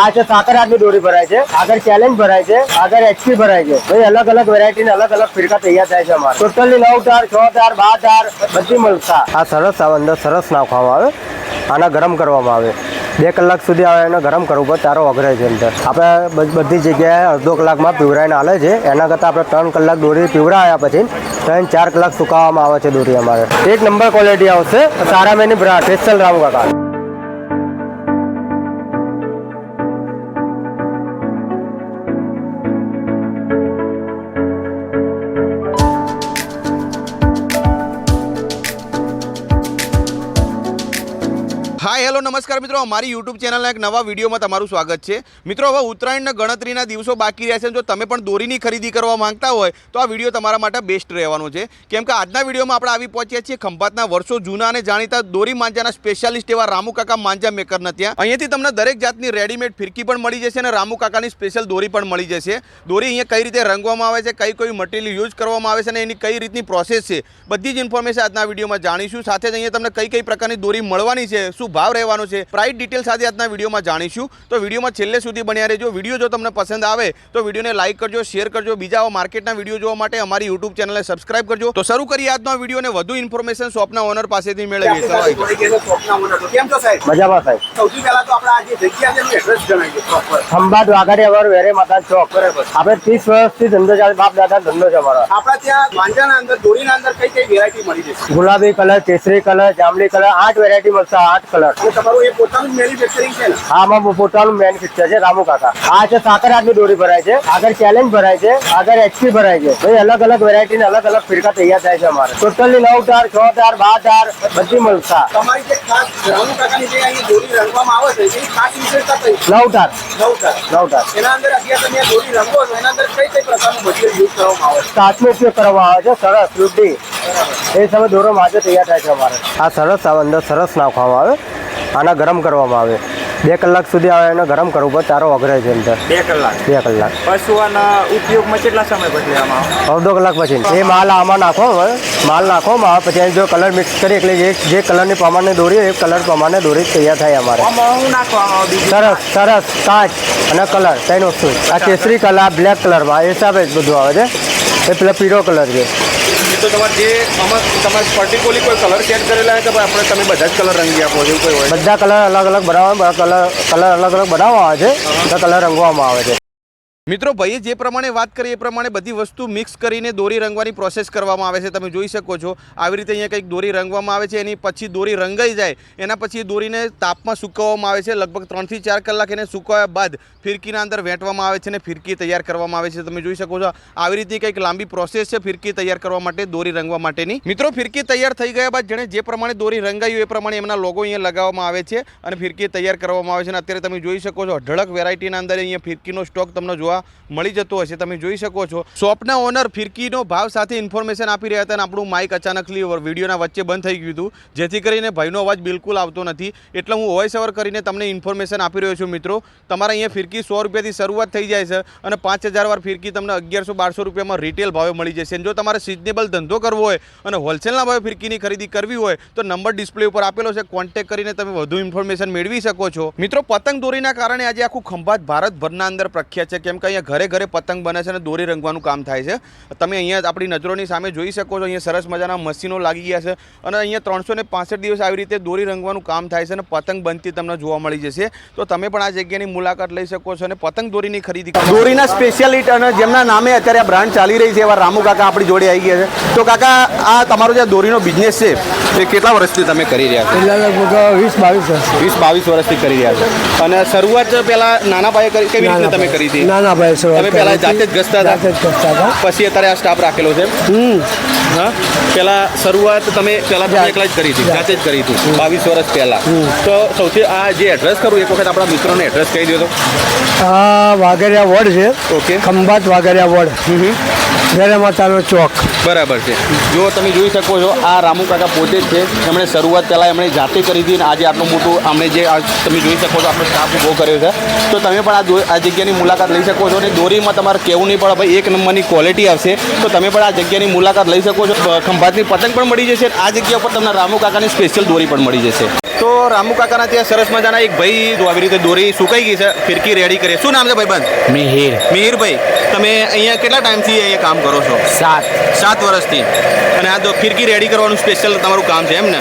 આ છે સાકર હાથની દોરી ભરાય છે, આગળ ચેલેન્જ ભરાય છે, આગળ એચપી ભરાય છે. ભાઈ, અલગ અલગ વેરાયટી અલગ અલગ ફિરકા તૈયાર થાય છે અમારે. ટોટલી નવ તાર છ તાર બાર તાર બધી મળતા. આ સરસ આવે અંદર સરસ નાખવામાં આવે. આના ગરમ કરવામાં આવે. બે કલાક સુધી આવે એને ગરમ કરવું પડે, તારો વગરે છે અંદર. આપણે બધી જગ્યાએ અડધો કલાકમાં પીવરાઈને હાલે છે. એના કરતાં આપણે ત્રણ કલાક દોરી પીવરાયા પછી ત્રણ, ચાર કલાક સુકાવવામાં આવે છે દોરી અમારે. એક નંબર ક્વોલિટી આવશે સારા many brand special Ram Kaka. Hello, નમસ્કાર મિત્રો. અમારી યુટ્યુબ ચેનલના એક નવા વિડીયોમાં તમારું સ્વાગત છે. મિત્રો, હવે ઉત્તરાયણના ગણતરીના દિવસો બાકી રહ્યા છે. જો તમે પણ દોરીની ખરીદી કરવા માંગતા હોય, તો આ વીડિયો તમારા માટે બેસ્ટ રહેવાનો છે. કેમ કે આજના વિડીયોમાં આપણે આવી પહોંચ્યા છીએ ખંભાતના વર્ષો જૂના અને જાણીતા દોરી માંજાના સ્પેશિયાલિસ્ટ એવા રામુકાકા માંજા મેકરના ત્યાં. અહીંયાથી તમને દરેક જાતની રેડીમેડ ફિરકી પણ મળી જશે અને રામુકાકાની સ્પેશિયલ દોરી પણ મળી જશે. દોરી અહીંયા કઈ રીતે રંગવામાં આવે છે, કઈ કઈ મટીરિયલ યુઝ કરવામાં આવે છે અને એની કઈ રીતની પ્રોસેસ છે, બધી જ ઇન્ફોર્મેશન આજના વિડીયોમાં જાણીશું. સાથે જ અહીંયા તમને કઈ કઈ પ્રકારની દોરી મળવાની છે, શું ભાવ રહેવાનો છે. પ્રાઇસ ડિટેલ સાથે આજના વિડીયોમાં જાણીશું. તો વિડીયોમાં છેલ્લે સુધી બન્યા રહેજો. વીડિયો જો તમને પસંદ આવે તો વિડીયોને લાઇક કરજો શેર કરજો. બીજા માર્કેટના વીડિયો જોવા માટે અમારી યુટ્યુબ ચેનલને સબસ્ક્રાઇબ કરજો. તો શરૂ કરીએ આજનો વિડીયોને. વધુ ઇન્ફોર્મેશન શોપના ઓનર પાસેથી મેળવીએ. ચલો કેમ છો સાહેબ મજામાં સાહેબ. સૌથી પહેલા તો આપણે આજે જે જગ્યા છે એડ્રેસ જણાવીએ. ખંભાત વાઘાડી અવર વેરે માતા ચોક બરાબર. આપણે ત્રીસ વર્ષથી ધંધો ચાલે બાપ દાદા ધંધો છે અમારો. આપણે ત્યાં વાંજાના અંદર દોરીના અંદર કઈ કઈ વેરાયટી મળી જશે? ગુલાબી કલર કેસરી કલર જાંબલી કલર આઠ વેરાયટી મળશે આઠ કલર. તમારું એ પોતાનું મેન્યુફેક્ચરિંગ છે પોતાનું મેન્યુફેક્ચર છે રામુ કાકા. આ છે સાકર હાથની દોરી ભરાય છે આગળ ચેલેન્જ ભરાય છે આગળ એચપી ભરાય છે. ભાઈ અલગ અલગ વેરાયટી અલગ અલગ ફિરકા તૈયાર થાય છે અમારે. ટોટલી નવ તાર છ તાર બાર તાર બધી મળતા. તમારી જે ખાસ રામુ કાકાની જે અહીં દોરી રંગવામાં આવે છે એની ખાસ વિશેષતા કઈ? નવ તાર નવતાર નવ તાર એના અંદર અત્યારે તમે દોરી રંગો છો એના અંદર કઈ કઈ પ્રકારનું મટીરિયલ યુઝ કરવામાં આવે છે? કાચનો ઉપયોગ કરવામાં આવે છે સરસ વૃદ્ધિ એ સમય દોરો માજે તૈયાર થાય છે અમારે. આ સરસ અંદર સરસ નાખવામાં આવે. આના ગરમ કરવામાં આવે. બે કલાક સુધી આવે એને ગરમ કરવું પડે તારો અઘરે છે અંદર બે કલાક? બે કલાક. પશુઓના ઉપયોગમાં કેટલા સમય પછી આમાં? અડધો કલાક પછી. એ માલ આમાં નાખો માલ નાખવામાં આવે પછી જો કલર મિક્સ કરી એટલે જે જે કલરની પ્રમાણે દોરી એ કલર પ્રમાણે દોરી તૈયાર થાય અમારે. સરસ સરસ કાચ અને કલર ત્રણ વસ્તુ. આ કેસરી કલર બ્લેક કલરમાં એ હિસાબે જ બધું આવે છે. એ પેલા પીળો કલર છે. તો તમારે જે આમાં તમારે પર્ટિક્યુલરલી કોઈ કલર સેટ કરેલા છે કે આપણે તમે બધા જ કલર રંગી આપો એવું કોઈ હોય? બધા કલર અલગ અલગ બનાવવા કલર કલર અલગ અલગ બનાવવા આવે છે. બધા કલર રંગવામાં આવે છે. મિત્રો, ભાઈએ જે પ્રમાણે વાત કરી, એ પ્રમાણે બધી વસ્તુ મિક્સ કરીને દોરી રંગવાની પ્રોસેસ કરવામાં આવે છે. તમે જોઈ શકો છો, આવી રીતે અહીંયા કંઈક દોરી રંગવામાં આવે છે. એની પછી દોરી રંગાઈ જાય, એના પછી દોરીને તાપમાં સૂકવવામાં આવે છે. લગભગ ત્રણથી ચાર કલાક એને સૂકવ્યા બાદ ફિરકીના અંદર વેંટવામાં આવે છે અને ફિરકી તૈયાર કરવામાં આવે છે. તમે જોઈ શકો છો, આવી રીતે કંઈક લાંબી પ્રોસેસ છે ફિરકી તૈયાર કરવા માટે, દોરી રંગવા માટેની. મિત્રો, ફિરકી તૈયાર થઈ ગયા બાદ જેણે જે પ્રમાણે દોરી રંગાયું એ પ્રમાણે એમના લોગો અહીંયા લગાવવામાં આવે છે અને ફિરકી તૈયાર કરવામાં આવે છે. અને અત્યારે તમે જોઈ શકો છો, અઢળક વેરાયટીના અંદર અહીંયા ફિરકીનો સ્ટોક તમને જોવા મળી જતો હશે, તમે જોઈ શકો છો. શોપના ઓનર ફિરકીનો ભાવ સાથે ઇન્ફોર્મેશન આપી રહ્યા હતા અને આપણું માઇક અચાનકલી વિડીયોના વચ્ચે બંધ થઈ ગયું હતું, જેથી કરીને ભાઈનો અવાજ બિલકુલ આવતો નથી. એટલે હું વોઇસ ઓવર કરીને તમને ઇન્ફોર્મેશન આપી રહ્યો છું, મિત્રો. તમારે અહીંયા ફિરકી સો રૂપિયાથી શરૂઆત થઈ જાય છે અને પાંચ હજાર વાર ફિરકી તમને અગિયારસો બારસો રૂપિયામાં રિટેલ ભાવે મળી જશે. જો તમારે સિઝનેબલ ધંધો કરવો હોય અને હોલસેલના ભાવે ફિરકીની ખરીદી કરવી હોય, તો નંબર ડિસ્પ્લે ઉપર આપેલો છે. કોન્ટેક્ટ કરીને તમે વધુ ઇન્ફોર્મેશન મેળવી શકો છો. મિત્રો, પતંગ દોરીના કારણે આજે આખું ખંભાત ભારતભરના અંદર પ્રખ્યાત છે. કેમ કે અહીંયા ઘરે ઘરે પતંગ બને છે અને દોરી રંગવાનું કામ થાય છે. તમે અહીંયા આપણી નજરોની સામે જોઈ શકો છો અહીંયા સરસ મજાના મશીનો લાગી ગયા છે અને અહીંયા ત્રણસો ને પાંસઠ દિવસ આવી રીતે દોરી રંગવાનું કામ થાય છે અને પતંગ બનતી તમને જોવા મળી જશે. તો તમે પણ આ જગ્યાની મુલાકાત લઈ શકો છો અને પતંગ દોરીની ખરીદી દોરીના સ્પેશિયાલિટ અને જેમના નામે અત્યારે આ બ્રાન્ડ ચાલી રહી છે એવા રામુ કાકા આપણી જોડે આવી ગયા છે. તો કાકા આ તમારો જે દોરીનો બિઝનેસ છે એ કેટલા વર્ષથી તમે કરી રહ્યા છો? લગભગ વીસ બાવીસ વર્ષ. વીસ બાવીસ વર્ષથી કરી રહ્યા છો. અને શરૂઆત પહેલાં નાના પાયે કરી કેવી રીતે તમે કરી હતી? ના ના ભાઈ તમે પહેલા જાતે જ ઘસતા હતા. જાતે જ ઘસતા હતા? પછી અત્યારે આ સ્ટાફ રાખેલો છે હા? પહેલા શરૂઆત તમે પહેલા તમે એકલા જ કરી હતી જાતે. જ કરી હતી બાવીસ વર્ષ પહેલા. તો સૌથી આ જે એડ્રેસ કરું એક વખત આપણા મિત્રોને એડ્રેસ કહી દો તો. આ વાઘરિયા વોર્ડ છે. ઓકે ખંભાત વાઘરિયા વોર્ડ જય માતાનો ચોક. બરાબર છે. જો તમે જોઈ શકો છો, આ રામુ કાકા પોતે જ છે. એમણે શરૂઆત પહેલાં એમણે જાતે કરી હતી અને આજે આટલું મોટું અમને જે તમે જોઈ શકો છો, આપણે સ્ટાફ ઊભો કર્યો છે. તો તમે પણ આ આ જગ્યાની મુલાકાત લઈ શકો છો અને દોરીમાં તમારે કહેવું નહીં પડે, ભાઈ, એક નંબરની ક્વોલિટી આવશે. તો તમે પણ આ જગ્યાની મુલાકાત લઈ શકો છો. ખંભાતની પતંગ પણ મળી જશે આ જગ્યા પર તમને રામુ કાકાની સ્પેશિયલ દોરી પણ મળી જશે. તો રામુ કાકાના ત્યાં સરસ મજાના એક ભાઈ આવી રીતે દોરી સુકાઈ ગઈ છે ફિરકી રેડી કરી શું નામ છે ભાઈબંધ મિહિર. મિહિરભાઈ તમે અહીંયા કેટલા ટાઈમથી અહીંયા કામ કરો છો? સાત. સાત વર્ષથી. અને આ તો ફિરકી રેડી કરવાનું સ્પેશિયલ તમારું કામ છે એમ ને?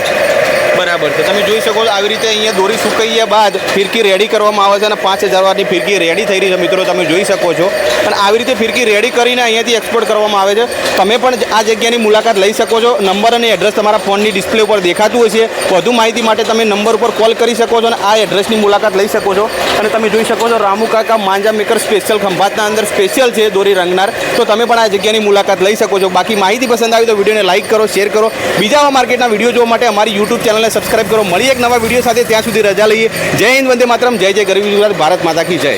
બરાબર. છે તમે જોઈ શકો છો આવી રીતે અહીંયા દોરી સુકાઈ બાદ ફિરકી રેડી કરવામાં આવે છે અને પાંચ હજાર વારની ફિરકી રેડી થઈ રહી છે. મિત્રો, તમે જોઈ શકો છો. અને આવી રીતે ફિરકી રેડી કરીને અહીંયાથી એક્સપોર્ટ કરવામાં આવે છે. તમે પણ આ જગ્યાની મુલાકાત લઈ શકો છો. નંબર અને એડ્રેસ તમારા ફોનની ડિસ્પ્લે ઉપર દેખાતું હશે. વધુ માહિતી માટે તમે નંબર ઉપર કોલ કરી શકો છો અને આ એડ્રેસની મુલાકાત લઈ શકો છો. અને તમે જોઈ શકો છો રામુ કાકા માંજા મેકર સ્પેશિયલ ખંભાતના અંદર સ્પેશિયલ છે દોરી રંગનાર. તો તમે પણ આ જગ્યાની મુલાકાત લઈ શકો છો. બાકી માહિતી પસંદ આવી તો વિડીયોને લાઇક કરો શેર કરો. બીજા માર્કેટના વીડિયો જોવા માટે અમારી યુટ્યુબ ચેનલને સબસ્ક્રાઇબ કરો. મળી એક નવા વીડિયો સાથે. ત્યાં સુધી રજા લઈએ. જય હિન્દ, વંદે માતરમ. જય જય ગરીબ ગુજરાત. ભારત માતા કી જય.